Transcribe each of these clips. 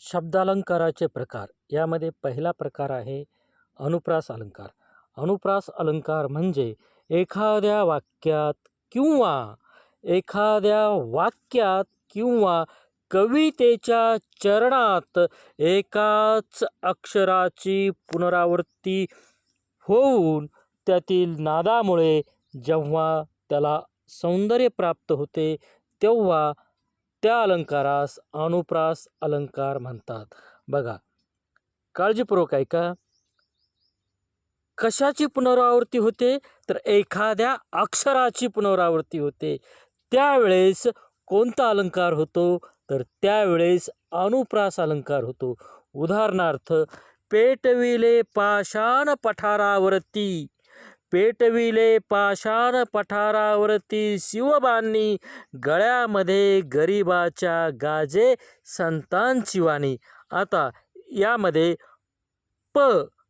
शब्दालंकाराचे प्रकार. यामध्ये पहिला प्रकार आहे अनुप्रास अलंकार. अनुप्रास अलंकार म्हणजे एखाद्या वाक्यात किंवा एखाद्या वाक्यात किंवा कवितेच्या चरणात एकाच अक्षराची पुनरावृत्ती होऊन त्यातील नादामुळे जेव्हा त्याला सौंदर्य प्राप्त होते तेव्हा त्या अलंकारास अनुप्रास अलंकार म्हणतात. बघा काळजीपूर्वक ऐका. कशाची पुनरावृत्ती होते? तर एखाद्या अक्षराची पुनरावृत्ती होते. त्यावेळेस कोणता अलंकार होतो? तर त्यावेळेस अनुप्रास अलंकार होतो. उदाहरणार्थ पेटविले पाषाण पठारावरती. पेटविले पाषाण पठारावरती शिवबांनी गळ्यामध्ये गरिबाच्या गाजे संतांची वाणी आता यामध्ये प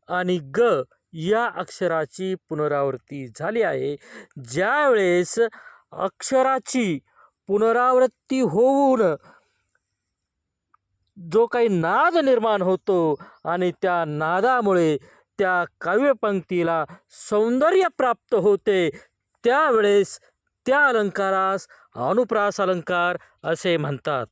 आणि ग या अक्षराची पुनरावृत्ती झाली आहे. ज्यावेळेस अक्षराची पुनरावृत्ती होऊन जो काही नाद निर्माण होतो आणि त्या नादामुळे त्या काव्यपंक्तीला सौंदर्य प्राप्त होते. त्यावेळेस त्या अलंकारास अनुप्रास अलंकार असे म्हणतात.